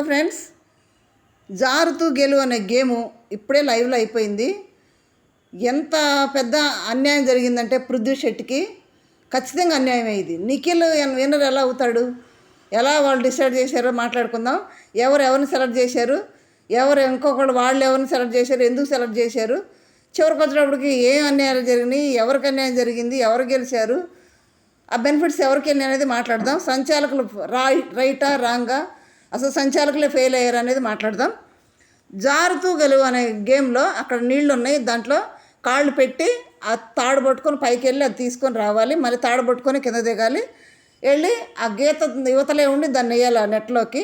Hello friends? జారుతూ గెలు అనే game ఇప్పుడే లైవ్లో అయిపోయింది. ఎంత పెద్ద అన్యాయం జరిగిందంటే పృథ్వీ శెట్టికి ఖచ్చితంగా అన్యాయం అయ్యింది నిఖిల్ విన్నర్ ఎలా అవుతాడు? ఎలా వాళ్ళు డిసైడ్ చేశారో మాట్లాడుకుందాం. ఎవరు ఎవరిని సెలెక్ట్ చేశారు? ఎవరు ఇంకొకళ్ళు వాళ్ళు ఎవరిని సెలెక్ట్ చేశారు? ఎందుకు సెలెక్ట్ చేశారు? చివరికి వచ్చినప్పటికి ఏం అన్యాయాలు జరిగినాయి? ఎవరికి అన్యాయం జరిగింది? ఎవరు గెలిచారు? ఆ బెనిఫిట్స్ ఎవరికి వెళ్ళినాయి అనేది మాట్లాడదాం. సంచాలకులు రా రైటా రాంగా అసలు సంచాలకులే ఫెయిల్ అయ్యారు అనేది మాట్లాడదాం. జారుతూ గెలువు అనే గేమ్లో అక్కడ నీళ్ళు ఉన్నాయి దాంట్లో కాళ్ళు పెట్టి ఆ తాడు పట్టుకొని పైకి వెళ్ళి అది తీసుకొని రావాలి. మళ్ళీ తాడు పట్టుకొని కింద దిగాలి. వెళ్ళి ఆ గీత యువతలే ఉండి దాన్ని వేయాలి ఆ నెట్లోకి.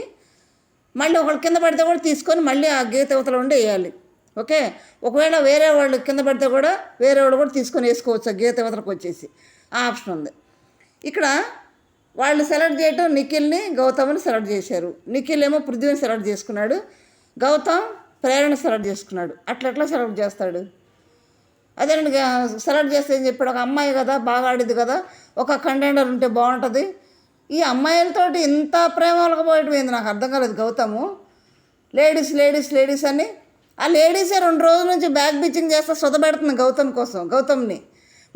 మళ్ళీ ఒకళ్ళు కింద పడితే కూడా తీసుకొని మళ్ళీ ఆ గీత యువతలో ఉండి వేయాలి. ఓకే? ఒకవేళ వేరే వాళ్ళు కింద పడితే కూడా వేరే వాళ్ళు కూడా తీసుకొని వేసుకోవచ్చు ఆ గీత యువతలకు వచ్చేసి. ఆ ఆప్షన్ ఉంది. ఇక్కడ వాళ్ళు సెలెక్ట్ చేయటం నిఖిల్ని గౌతమ్ని సెలెక్ట్ చేశారు. నిఖిల్ ఏమో పృథ్వీని సెలెక్ట్ చేసుకున్నాడు. గౌతమ్ ప్రేరణ సెలెక్ట్ చేసుకున్నాడు. అట్లట్లా సెలెక్ట్ చేస్తాడు? అదేనండి సెలెక్ట్ చేస్తే ఏం చెప్పాడు? ఒక అమ్మాయి కదా బాగా ఆడిద్ది కదా ఒక కంటెండర్ ఉంటే బాగుంటుంది. ఈ అమ్మాయిలతోటి ఇంత ప్రేమలకు పోయటం నాకు అర్థం కాలేదు గౌతము. లేడీస్ లేడీస్ లేడీస్ అని. ఆ లేడీసే రెండు రోజుల నుంచి బ్యాక్ బిచ్చింగ్ చేస్తా సొదబెడుతుంది గౌతమ్ కోసం గౌతమ్ని.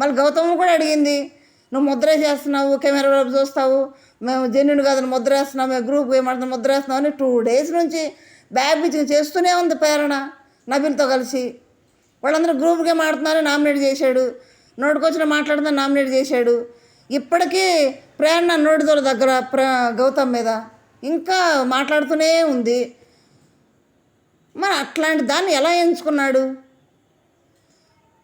మళ్ళీ గౌతమ్ కూడా అడిగింది నువ్వు ముద్ర చేస్తున్నావు కెమెరా వైపు చూస్తావు మేము జెన్యున్ కాదని ముద్ర వేస్తున్నావు మేము గ్రూప్ ఏమంటున్నాం ముద్ర వేస్తున్నావు అని టూ డేస్ నుంచి బ్యాగ్ చేస్తూనే ఉంది ప్రేరణ నబిల్తో కలిసి. వాళ్ళందరూ గ్రూప్ గేమ్ ఆడుతున్నారని నామినేట్ చేశాడు. నోటికొచ్చిన మాట్లాడుతున్నా నామినేట్ చేశాడు. ఇప్పటికీ ప్రేరణ నోటిదోల దగ్గర ప్ర గౌతమ్ మీద ఇంకా మాట్లాడుతూనే ఉంది. మరి అట్లాంటి దాన్ని ఎలా ఎంచుకున్నాడు?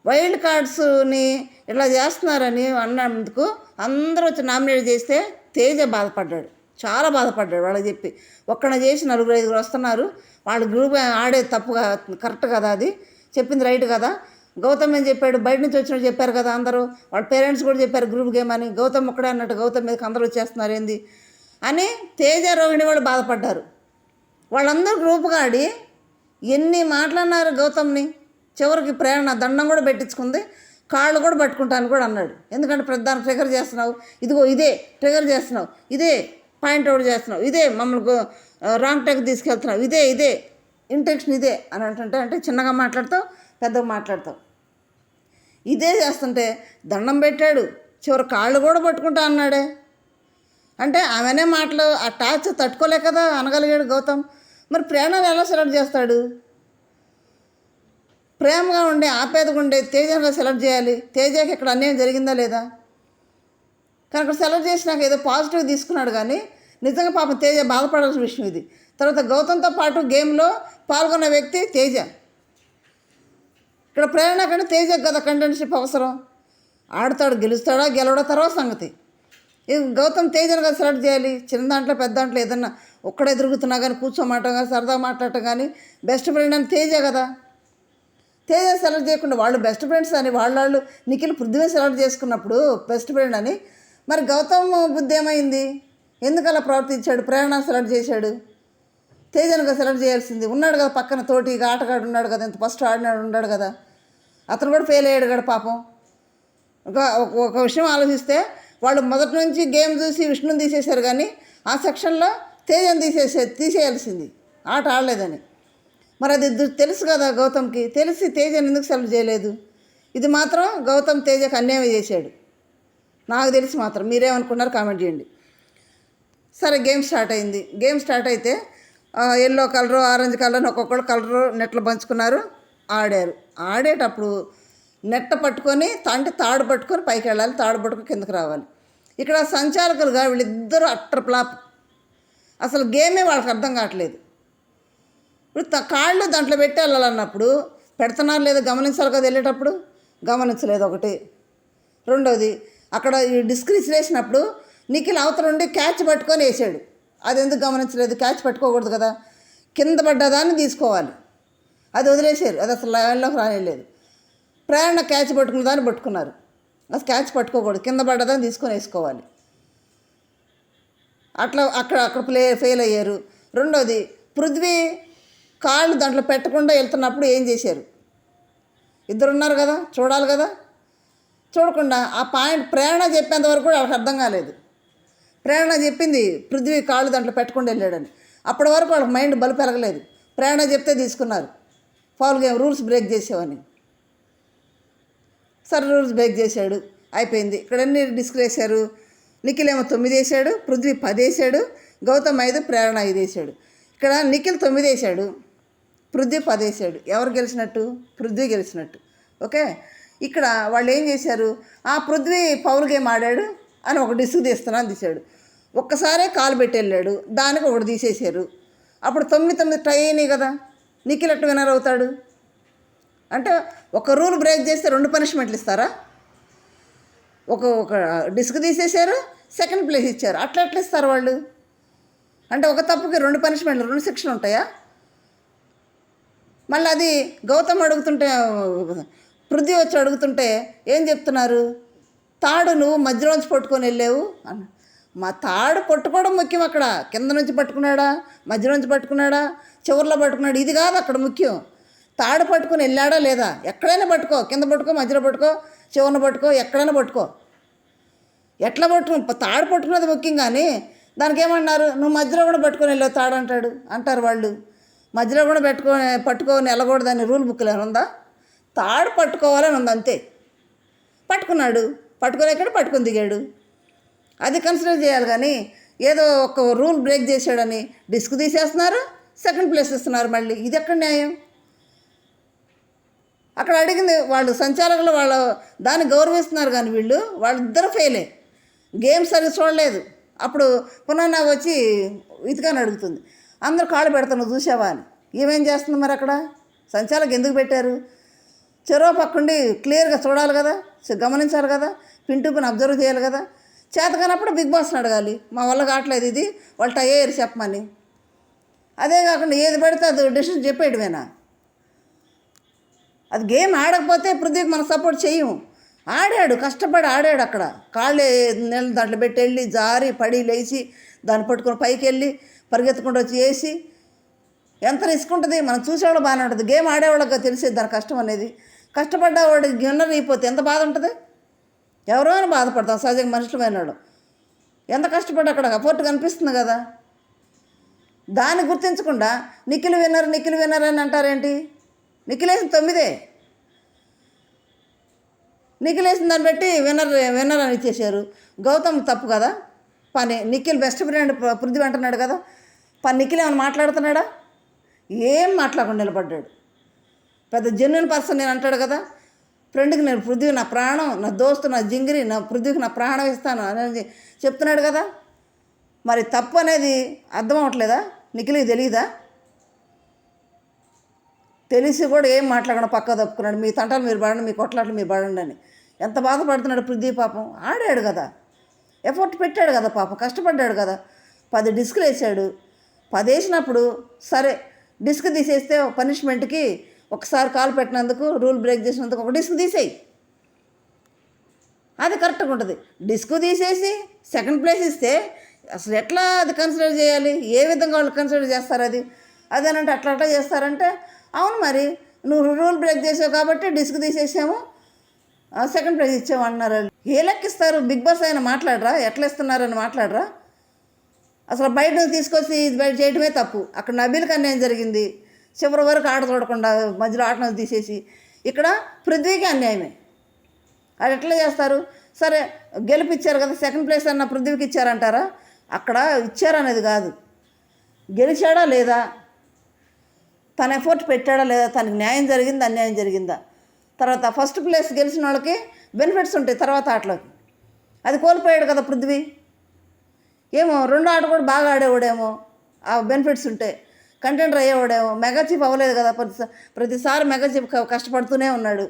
వైల్డ్ కార్డ్స్ని ఇట్లా చేస్తున్నారని అన్నందుకు అందరూ వచ్చి నామినేట్ చేస్తే తేజ బాధపడ్డాడు. చాలా బాధపడ్డాడు వాళ్ళకి చెప్పి. ఒక్కన చేసి నలుగురు ఐదుగురు వస్తున్నారు. వాళ్ళ గ్రూప్ ఆడేది తప్పుగా కరెక్ట్ కదా అది? చెప్పింది రైట్ కదా? గౌతమ్ ఏం చెప్పాడు? బయట నుంచి వచ్చినట్టు చెప్పారు కదా అందరూ? వాళ్ళ పేరెంట్స్ కూడా చెప్పారు గ్రూప్ గేమ్ అని. గౌతమ్ ఒక్కడే అన్నట్టు గౌతమ్ మీదకి అందరూ వచ్చేస్తున్నారు ఏంది? అని తేజ రోహిణి వాళ్ళు బాధపడ్డారు. వాళ్ళందరూ గ్రూప్గా ఆడి ఎన్ని మాట్లాడినారు గౌతమ్ని? చివరికి ప్రేరణ దండం కూడా పెట్టించుకుంది. కాళ్ళు కూడా పట్టుకుంటాను కూడా అన్నాడు. ఎందుకంటే ప్రధాన ట్రిగర్ చేస్తున్నావు. ఇదిగో ఇదే ట్రిగర్ చేస్తున్నావు. ఇదే పాయింట్ అవుట్ చేస్తున్నావు. ఇదే మమ్మల్ని రాంగ్ టెక్ తీసుకెళ్తున్నావు. ఇదే ఇదే ఇంటెన్షన్ ఇదే అని అంటుంటే అంటే చిన్నగా మాట్లాడతావు పెద్దగా మాట్లాడతావు. ఇదే చేస్తుంటే దండం పెట్టాడు. చివరి కాళ్ళు కూడా పట్టుకుంటా అన్నాడే. అంటే ఆమెనే మాటలు ఆ టార్చ్ తట్టుకోలే కదా అనగలిగాడు గౌతమ్. మరి ప్రేరణను ఎలా సెలెక్ట్ చేస్తాడు? ప్రేమగా ఉండే ఆపేదగా ఉండే తేజగా సెలెక్ట్ చేయాలి. తేజకి ఇక్కడ అన్యాయం జరిగిందా లేదా? కానీ అక్కడ సెలెక్ట్ చేసినాక ఏదో పాజిటివ్ తీసుకున్నాడు కానీ నిజంగా పాపం తేజ బాధపడాల్సిన విషయం ఇది. తర్వాత గౌతమ్తో పాటు గేమ్లో పాల్గొన్న వ్యక్తి తేజ. ఇక్కడ ప్రేరణ కంటే తేజకు కదా కంటెంట్షిప్ అవసరం. ఆడతాడు గెలుస్తాడా గెలవడా తర్వాత సంగతి. ఇది గౌతమ్ తేజను కదా సెలెక్ట్ చేయాలి. చిన్న దాంట్లో పెద్ద దాంట్లో ఏదన్నా ఒక్కడే తిరుగుతున్నా కానీ కూర్చోమాటం కానీ సరదా మాట్లాడటం కానీ బెస్ట్ ఫ్రెండ్ అని తేజ కదా. తేజ సెలెక్ట్ చేయకుండా వాళ్ళు బెస్ట్ ఫ్రెండ్స్ అని వాళ్ళ వాళ్ళు నిఖిల్ పృథ్వీ సెలెక్ట్ చేసుకున్నప్పుడు బెస్ట్ ఫ్రెండ్ అని. మరి గౌతమ్ బుద్ధి ఏమైంది? ఎందుకు అలా ప్రవర్తించాడు? ప్రేరణ సెలెక్ట్ చేశాడు? తేజనుగా సెలెక్ట్ చేయాల్సింది. ఉన్నాడు కదా పక్కన తోటి ఆటగాడు ఉన్నాడు కదా ఇంత ఫస్ట్ ఆడినాడు ఉన్నాడు కదా. అతను కూడా ఫెయిల్ అయ్యాడు కదా పాపం. ఒక ఒక- ఒక విషయం ఆలోచిస్తే వాళ్ళు మొదటి నుంచి గేమ్ చూసి విష్ణుని తీసేశారు కానీ ఆ సెక్షన్లో తేజను తీసేసే తీసేయాల్సింది. ఆట ఆడలేదని. మరి అది తెలుసు కదా గౌతమ్కి. తెలిసి తేజను ఎందుకు సెలెక్ట్ చేయలేదు? ఇది మాత్రం గౌతమ్ తేజకు అన్యాయం చేశాడు. నాకు తెలిసి మాత్రం. మీరేమనుకున్నారు కామెంట్ చేయండి. సరే గేమ్ స్టార్ట్ అయింది. గేమ్ స్టార్ట్ అయితే ఎల్లో కలరు ఆరెంజ్ కలర్ ఒక్కొక్కరు కలరు నెట్లు పంచుకున్నారు ఆడారు. ఆడేటప్పుడు నెట్ట పట్టుకొని అంటే తాడు పట్టుకొని పైకి వెళ్ళాలి తాడు పట్టుకొని కిందకు రావాలి. ఇక్కడ సంచాలకులుగా వీళ్ళిద్దరూ అట్టర్ ప్లాప్ అసలు గేమే వాళ్ళకి అర్థం కావట్లేదు. ఇప్పుడు కాళ్ళు దాంట్లో పెట్టి వెళ్ళాలన్నప్పుడు పెడుతున్నారు లేదా గమనించాలి కదా వెళ్ళేటప్పుడు? గమనించలేదు ఒకటి. రెండోది అక్కడ ఈ డిస్క్రీస్ వేసినప్పుడు నిఖిల్ అవతల ఉండి క్యాచ్ పట్టుకొని వేసాడు. అది ఎందుకు గమనించలేదు? క్యాచ్ పట్టుకోకూడదు కదా. కింద పడ్డదాన్ని తీసుకోవాలి. అది వదిలేసారు. అది అసలు లైన్లోకి రానిలేదు. ప్రయాణ క్యాచ్ పట్టుకున్న దాన్ని పట్టుకున్నారు. అసలు క్యాచ్ పట్టుకోకూడదు. కింద పడ్డదాన్ని తీసుకొని వేసుకోవాలి. అట్లా అక్కడ అక్కడ ప్లే ఫెయిల్ అయ్యారు. రెండోది పృథ్వీ కాళ్ళు దాంట్లో పెట్టకుండా వెళ్తున్నప్పుడు ఏం చేశారు? ఇద్దరు ఉన్నారు కదా చూడాలి కదా. చూడకుండా ఆ పాయింట్ ప్రేరణ చెప్పేంత వరకు కూడా వాళ్ళకి అర్థం కాలేదు. ప్రేరణ చెప్పింది పృథ్వీ కాళ్ళు దాంట్లో పెట్టకుండా వెళ్ళాడని. అప్పటి వరకు వాళ్ళకి మైండ్ బలు పెరగలేదు ప్రేరణ చెప్తే తీసుకున్నారు. ఫౌల్ గేమ్ రూల్స్ బ్రేక్ చేసేవని. సరే రూల్స్ బ్రేక్ చేశాడు. అయిపోయింది. ఇక్కడ అన్ని డిస్క్ వేశారు? నిఖిల్ ఏమో తొమ్మిది వేసాడు పృథ్వీ పది వేసాడు గౌతమ్ ఐదు ప్రేరణ ఐదు వేసాడు ఇక్కడ నిఖిల్ తొమ్మిది వేసాడు పృథ్వీ పదేశాడు. ఎవరు గెలిచినట్టు? పృథ్వీ గెలిచినట్టు. ఓకే? ఇక్కడ వాళ్ళు ఏం చేశారు? ఆ పృథ్వీ పౌల్ గేమ్ ఆడాడు అని ఒక డిస్క్ తీస్తున్నాను తీశాడు. ఒక్కసారే కాలు పెట్టి వెళ్ళాడు. దానికి ఒకటి తీసేశారు. అప్పుడు తొమ్మిది తొమ్మిది ట్రై అయినాయి కదా. నిఖిల్ ఎట్టు వినర్ అవుతాడు? అంటే ఒక రూల్ బ్రేక్ చేస్తే రెండు పనిష్మెంట్లు ఇస్తారా? ఒక ఒక డిస్క్ తీసేశారు సెకండ్ ప్లేస్ ఇచ్చారు. అట్లా ఎట్లా ఇస్తారు వాళ్ళు? అంటే ఒక తప్పుకి రెండు పనిష్మెంట్లు రెండు శిక్షలు ఉంటాయా? మళ్ళీ అది గౌతమ్ అడుగుతుంటే పృథ్వీ వచ్చి అడుగుతుంటే ఏం చెప్తున్నారు? తాడు నువ్వు మధ్యలోంచి పట్టుకొని వెళ్ళావు అన్న. మా తాడు పట్టుకోవడం ముఖ్యం అక్కడ. కింద నుంచి పట్టుకున్నాడా? మధ్యలోంచి నుంచి పట్టుకున్నాడా? చివరిలో పట్టుకున్నాడు? ఇది కాదు అక్కడ ముఖ్యం. తాడు పట్టుకొని వెళ్ళాడా లేదా? ఎక్కడైనా పట్టుకో. కింద పట్టుకో మధ్యలో పట్టుకో చివరిన పట్టుకో ఎక్కడైనా పట్టుకో. ఎట్లా పట్టుకు తాడు పట్టుకున్నది ముఖ్యం కానీ దానికి ఏమన్నారు నువ్వు మధ్యలో కూడా పట్టుకొని వెళ్ళావు తాడు అంటాడు. అంటారు వాళ్ళు. మధ్యలో కూడా పెట్టుకొని పట్టుకొని వెళ్ళకూడదని రూల్ బుక్లో ఉందా? తాడు పట్టుకోవాలని ఉంది అంతే. పట్టుకున్నాడు పట్టుకొని పట్టుకుని పట్టుకొని దిగాడు. అది కన్సిడర్ చేయాలి కానీ ఏదో ఒక రూల్ బ్రేక్ చేశాడని డిస్క్ తీసేస్తున్నారు సెకండ్ ప్లేస్ ఇస్తున్నారు మళ్ళీ. ఇది ఎక్కడ న్యాయం? అక్కడ అడిగింది వాళ్ళు సంచాలకులు వాళ్ళు దాన్ని గౌరవిస్తున్నారు కానీ వీళ్ళు వాళ్ళిద్దరూ ఫెయిలే. గేమ్ సరిగ్గా చూడలేదు. అప్పుడు పునః వచ్చి ఇదిగాని అడుగుతుంది. అందరూ కాళ్ళు పెడతాను చూసావా అని. ఏమేం చేస్తుంది మరి అక్కడ? సంచాలకు ఎందుకు పెట్టారు? చెరో పక్కండి క్లియర్గా చూడాలి కదా గమనించాలి కదా పింటూ పని అబ్జర్వ్ చేయాలి కదా. చేతకానప్పుడు బిగ్ బాస్ని అడగాలి. మా వల్ల కావట్లేదు ఇది వాళ్ళ టై చెప్పమని. అదే కాకుండా ఏది పడితే అది డెసిషన్ చెప్పేయడమేనా? అది గేమ్ ఆడకపోతే పృథ్వీకి మనం సపోర్ట్ చేయము ఆడాడు కష్టపడి ఆడాడు అక్కడ. కాళ్ళు నీళ్ళు దాంట్లో పెట్టి వెళ్ళి జారి పడి లేచి దాన్ని పట్టుకొని పైకి వెళ్ళి పరిగెత్తుకుంటూ వచ్చి వేసి ఎంత రిస్క్ ఉంటుంది? మనం చూసేవాళ్ళు బాగానే ఉంటుంది. గేమ్ ఆడేవాళ్ళకి తెలిసేది దాని కష్టం అనేది. కష్టపడ్డవాడు గిన్నర్ అయిపోతే ఎంత బాధ ఉంటుంది? ఎవరో బాధపడతాం. సహజంగా మనుషులమైనవాడు ఎంత కష్టపడి అక్కడ అపోర్ట్ కనిపిస్తుంది కదా? దాన్ని గుర్తించకుండా నిఖిల్ విన్నర్ నిఖిల్ విన్నర్ అని అంటారేంటి? నిఖిలేసిన తొమ్మిదే. నిఖిలేసిన దాన్ని బట్టి విన్నర్ విన్నర్ అని ఇచ్చేసారు గౌతమ్ తప్పు కదా? పని. నిఖిల్ బెస్ట్ ఫ్రెండ్ పృథ్వీ అంటున్నాడు కదా? నిఖిల్ ఏమైనా మాట్లాడుతున్నాడా? ఏం మాట్లాడకుండా నిలబడ్డాడు. పెద్ద జెన్యున్ పర్సన్ నేను అంటాడు కదా ఫ్రెండ్కి నేను పృథ్వీ నా ప్రాణం నా దోస్తు నా జింగిరి నా పృథ్వీకి నా ప్రాణం ఇస్తాను అని చెప్తున్నాడు కదా. మరి తప్పు అనేది అర్థం అవట్లేదా నిఖిల్కి తెలియదా తెలిసి కూడా ఏం మాట్లాడకుండా పక్క తప్పుకున్నాడు. మీ తంటలు మీరు పడండి మీ కొట్లాట్లు మీరు పడండి అని. ఎంత బాధపడుతున్నాడు పృథ్వీ పాపం. ఆడాడు కదా. ఎఫర్ట్ పెట్టాడు కదా పాపం. కష్టపడ్డాడు కదా. పది డిస్కులు వేసాడు. పదేసినప్పుడు సరే డిస్క్ తీసేస్తే పనిష్మెంట్కి ఒకసారి కాల్ పెట్టినందుకు రూల్ బ్రేక్ చేసినందుకు ఒక డిస్క్ తీసేయి. అది కరెక్ట్గా ఉంటుంది. డిస్క్ తీసేసి సెకండ్ ప్లేస్ ఇస్తే అసలు ఎట్లా అది కన్సిడర్ చేయాలి? ఏ విధంగా వాళ్ళు కన్సిడర్ చేస్తారు అది? అదేనంటే అట్లా అట్లా చేస్తారంటే అవును మరి నువ్వు రూల్ బ్రేక్ చేసావు కాబట్టి డిస్క్ తీసేసాము సెకండ్ ప్రైజ్ ఇచ్చాము అన్నారు ఏ లెక్కిస్తారు? బిగ్ బాస్ అయినా మాట్లాడరా? ఎట్లా ఇస్తున్నారని మాట్లాడరా? అసలు బయట నుంచి తీసుకొచ్చి ఇది బయట చేయడమే తప్పు. అక్కడ నబీల్కి అన్యాయం జరిగింది. చివరి వరకు ఆట చూడకుండా మధ్యలో ఆటను తీసేసి ఇక్కడ పృథ్వీకి అన్యాయమే. అది ఎట్లా చేస్తారు? సరే గెలిపిచ్చారు కదా సెకండ్ ప్లేస్ అన్న పృథ్వీకి ఇచ్చారంటారా? అక్కడ ఇచ్చారనేది కాదు. గెలిచాడా లేదా? తన ఎఫర్ట్ పెట్టాడా లేదా? తనకి న్యాయం జరిగిందా అన్యాయం జరిగిందా? తర్వాత ఫస్ట్ ప్లేస్ గెలిచిన వాళ్ళకి బెనిఫిట్స్ ఉంటాయి తర్వాత ఆటలోకి. అది కోల్పోయాడు కదా పృథ్వీ. ఏమో రెండో ఆట కూడా బాగా ఆడేవాడేమో. ఆ బెనిఫిట్స్ ఉంటాయి కంటెంటర్ అయ్యేవాడేమో. మెగాచీప్ అవ్వలేదు కదా. ప్రతి ప్రతిసారి మెగాచీప్ కష్టపడుతూనే ఉన్నాడు.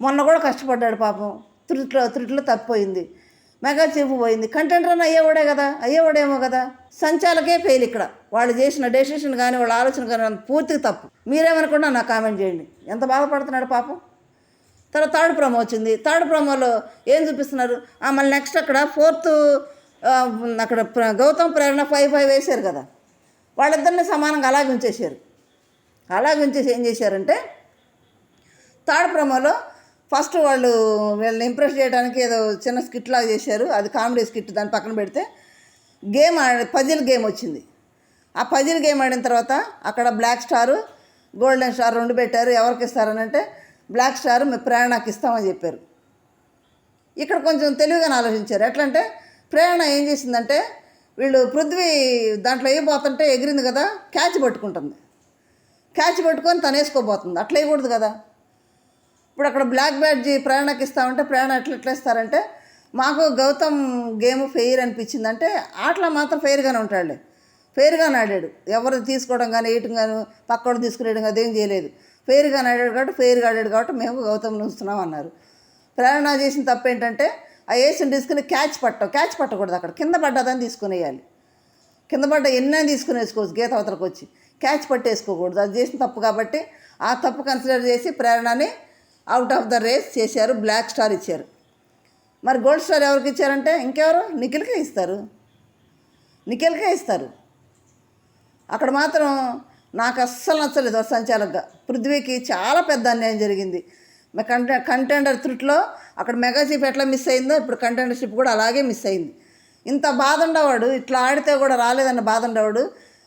మొన్న కూడా కష్టపడ్డాడు పాపం. త్రుట్లో త్రుట్లో తప్పిపోయింది. మెగా చీఫ్ పోయింది. కంటెంటర్ అని అయ్యేవాడే కదా. అయ్యేవాడేమో కదా. సంచాలకే ఫెయిల్ ఇక్కడ. వాళ్ళు చేసిన డెసిషన్ కానీ వాళ్ళ ఆలోచన కానీ పూర్తిగా తప్పు. మీరేమనుకున్నా నాకు కామెంట్ చేయండి. ఎంత బాధపడుతున్నాడు పాపం? తర్వాత థర్డ్ ప్రోమో వచ్చింది. థర్డ్ ప్రోమోలో ఏం చూపిస్తున్నారు? ఆ, మళ్ళీ నెక్స్ట్ అక్కడ ఫోర్త్ అక్కడ ప్ర- గౌతమ్ ప్రేరణ ఫైవ్ ఫైవ్ వేశారు కదా. వాళ్ళిద్దరిని సమానంగా అలాగే ఉంచేశారు అలాగే ఉంచేసి ఏం చేశారంటే థర్డ్ ప్రోమోలో ఫస్ట్ వాళ్ళు వీళ్ళని ఇంప్రెస్ చేయడానికి ఏదో చిన్న స్కిట్ లాగా చేశారు. అది కామెడీ స్కిట్ దాని పక్కన పెడితే గేమ్ పజిల్ గేమ్ వచ్చింది. ఆ పజిల్ గేమ్ ఆడిన తర్వాత అక్కడ బ్లాక్ స్టారు గోల్డెన్ స్టార్ రెండు పెట్టారు. ఎవరికి ఇస్తారని అంటే బ్లాక్ స్టార్ మీ ప్రేరణకి ఇస్తామని చెప్పారు. ఇక్కడ కొంచెం తెలివిగానే ఆలోచించారు. ఎట్లంటే ప్రేరణ ఏం చేసిందంటే వీళ్ళు పృథ్వీ దాంట్లో వేయబోతుంటే ఎగిరింది కదా క్యాచ్ పట్టుకుంటుంది. క్యాచ్ పట్టుకొని తను వేసుకోబోతుంది. అట్లా వేయకూడదు కదా. ఇప్పుడు అక్కడ బ్లాక్ బ్యాడ్జీ ప్రేరణకి ఇస్తామంటే ప్రేరణ ఎట్లా ఎట్లా ఇస్తారంటే మాకు గౌతమ్ గేమ్ ఫెయిర్ అనిపించిందంటే ఆటలో మాత్రం ఫెయిర్గానే ఉంటాడు ఫెయిర్గానే ఆడాడు. ఎవరు తీసుకోవడం కానీ వేయటం కానీ పక్కడు తీసుకునేయడం అదేం చేయలేదు. ఫెయిర్గానే ఆడాడు కాబట్టి ఫెయిర్గా ఆడాడు కాబట్టి మేము గౌతమ్ని ఉంచుతున్నాం అన్నారు. ప్రేరణ చేసిన తప్పు ఏంటంటే ఆ వేసిన తీసుకుని క్యాచ్ పట్టం క్యాచ్ పట్టకూడదు అక్కడ. కింద పడ్డదని తీసుకునేయాలి. కింద పడ్డ ఎన్న తీసుకుని వేసుకోవచ్చు గీత అవతలకు వచ్చి. క్యాచ్ పట్టేసుకోకూడదు. అది చేసిన తప్పు కాబట్టి ఆ తప్పు కన్సిడర్ చేసి ప్రేరణని అవుట్ ఆఫ్ ద రేస్ చేశారు బ్లాక్ స్టార్ ఇచ్చారు. మరి గోల్డ్ స్టార్ ఎవరికి ఇచ్చారంటే ఇంకెవరు? నిఖిల్కే ఇస్తారు. నిఖిల్కే ఇస్తారు. అక్కడ మాత్రం నాకు అస్సలు నచ్చలేదు ఒక సంచాలకుగా. పృథ్వీకి చాలా పెద్ద అన్యాయం జరిగింది. కంటె కంటెండర్ త్రుట్లో అక్కడ మెగా ఎట్లా మిస్ అయిందో ఇప్పుడు కంటెండర్షిప్ కూడా అలాగే మిస్ అయింది. ఇంత బాధ ఉండేవాడు ఇట్లా ఆడితే కూడా రాలేదన్న బాధ ఉండేవాడు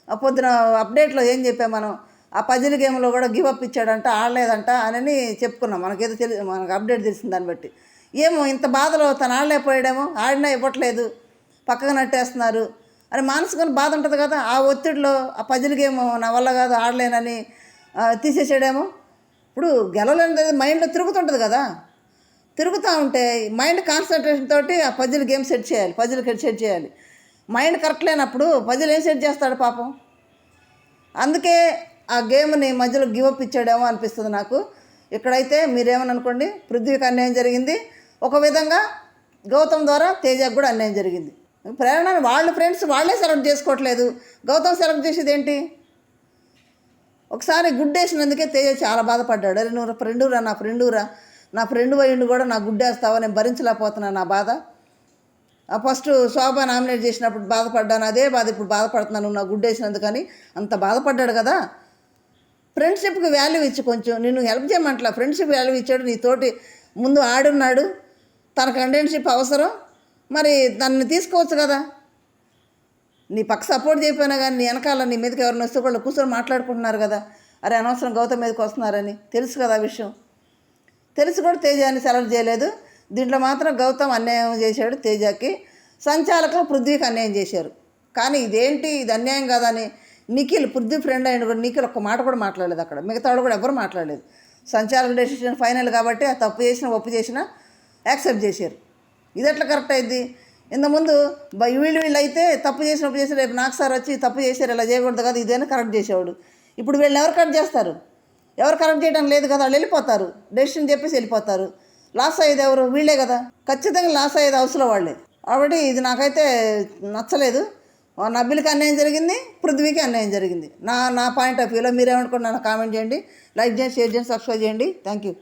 ఆ పొద్దున అప్డేట్లో ఏం చెప్పాం మనం? ఆ పజిల్ గేమ్లో కూడా గివ్ అప్ ఇచ్చాడంట ఆడలేదంట అని చెప్పుకున్నాం. మనకేదో తెలి మనకు అప్డేట్ తెలిసింది దాన్ని బట్టి. ఏమో ఇంత బాధలో తను ఆడలేకపోయాడేమో ఆడినా ఇవ్వట్లేదు పక్కకు నట్టేస్తున్నారు. అని మానసికంగా బాధ ఉంటుంది కదా ఆ ఒత్తిడిలో ఆ పజిల్ గేమ్ నా వల్ల కాదు ఆడలేనని తీసేసాడేమో. ఇప్పుడు గెలవలేదు మైండ్లో తిరుగుతుంటుంది కదా. తిరుగుతూ ఉంటే మైండ్ కాన్సన్ట్రేషన్ తోటి ఆ పజిల్ గేమ్ సెట్ చేయాలి పజిల్ సెట్ చేయాలి. మైండ్ కరెక్ట్ లేనప్పుడు పజిల్ ఏం సెట్ చేస్తాడు పాపం? అందుకే ఆ గేమ్ని మధ్యలో గివప్ ఇచ్చాడేమో అనిపిస్తుంది నాకు. ఇక్కడైతే మీరేమని అనుకోండి పృథ్వీకి అన్యాయం జరిగింది. ఒక విధంగా గౌతమ్ ద్వారా తేజకు కూడా అన్యాయం జరిగింది. ప్రేరణ వాళ్ళ ఫ్రెండ్స్ వాళ్ళే సెలెక్ట్ చేసుకోవట్లేదు. గౌతమ్ సెలెక్ట్ చేసేది ఏంటి? ఒకసారి గుడ్డ వేసినందుకే తేజ చాలా బాధపడ్డాడు. అరే నువ్వు ఫ్రెండురా నా ఫ్రెండురా. నా ఫ్రెండ్ అయ్యిండు కూడా నా గుడ్డేస్తావా? నేను భరించలేకపోతున్నా నా బాధ. ఫస్ట్ శోభ నామినేట్ చేసినప్పుడు బాధపడ్డాను. అదే బాధ ఇప్పుడు బాధపడుతున్నాను. నా గుడ్డేసినందుకని అంత బాధపడ్డాడు కదా. ఫ్రెండ్షిప్కి వాల్యూ ఇచ్చి కొంచెం. నిన్ను హెల్ప్ చేయమంటలా. ఫ్రెండ్షిప్ వాల్యూ ఇచ్చాడు. నీ తోటి ముందు ఆడున్నాడు. తన కంటెంట్షిప్ అవసరం. మరి దాన్ని తీసుకోవచ్చు కదా. నీ పక్క సపోర్ట్ చేయకపోయినా కానీ నీ వెనకాల నీ మీదకి ఎవరిని వస్తే వాళ్ళు కూర్చొని మాట్లాడుకుంటున్నారు కదా. అరే అనవసరం గౌతమ్ మీదకి వస్తున్నారని. తెలుసు కదా ఆ విషయం. తెలిసి కూడా తేజాన్ని సెలెక్ట్ చేయలేదు. దీంట్లో మాత్రం గౌతమ్ అన్యాయం చేశాడు తేజాకి. సంచాలకులు పృథ్వీకి అన్యాయం చేశారు. కానీ ఇదేంటి? ఇది అన్యాయం కాదని నిఖిల్ పృథ్వీ ఫ్రెండ్ అయిన కూడా నిఖిల్ ఒక్క మాట కూడా మాట్లాడలేదు అక్కడ. మిగతా కూడా ఎవరు మాట్లాడలేదు. సంచాలక డెసిషన్ ఫైనల్ కాబట్టి ఆ తప్పు చేసినా ఒప్పు చేసినా యాక్సెప్ట్ చేశారు. ఇది ఎట్లా కరెక్ట్ అయింది? ఇంతకుముందు వీళ్ళు వీళ్ళు అయితే తప్పు చేసినప్పుడు చేసి రేపు నాకు సార్ వచ్చి తప్పు చేశారు ఇలా చేయకూడదు కదా ఇదేనా కరెక్ట్ చేసేవాడు. ఇప్పుడు వీళ్ళని ఎవరు కరెక్ట్ చేస్తారు? ఎవరు కరెక్ట్ చేయడం లేదు కదా వాళ్ళు వెళ్ళిపోతారు. డెసిషన్ చెప్పేసి వెళ్ళిపోతారు. లాస్ అయ్యేది ఎవరు? వీళ్ళే కదా. ఖచ్చితంగా లాస్ అయ్యేది అవసరం వాళ్ళే. కాబట్టి ఇది నాకైతే నచ్చలేదు. ఆ నబ్బిలకి అన్యాయం జరిగింది పృథ్వీకి అన్యాయం జరిగింది. నా నా పాయింట్ ఆఫ్ వ్యూలో మీరేమనుకుంటున్నా కామెంట్ చేయండి. లైక్ చేయండి షేర్ చేయండి సబ్స్క్రైబ్ చేయండి. Thank you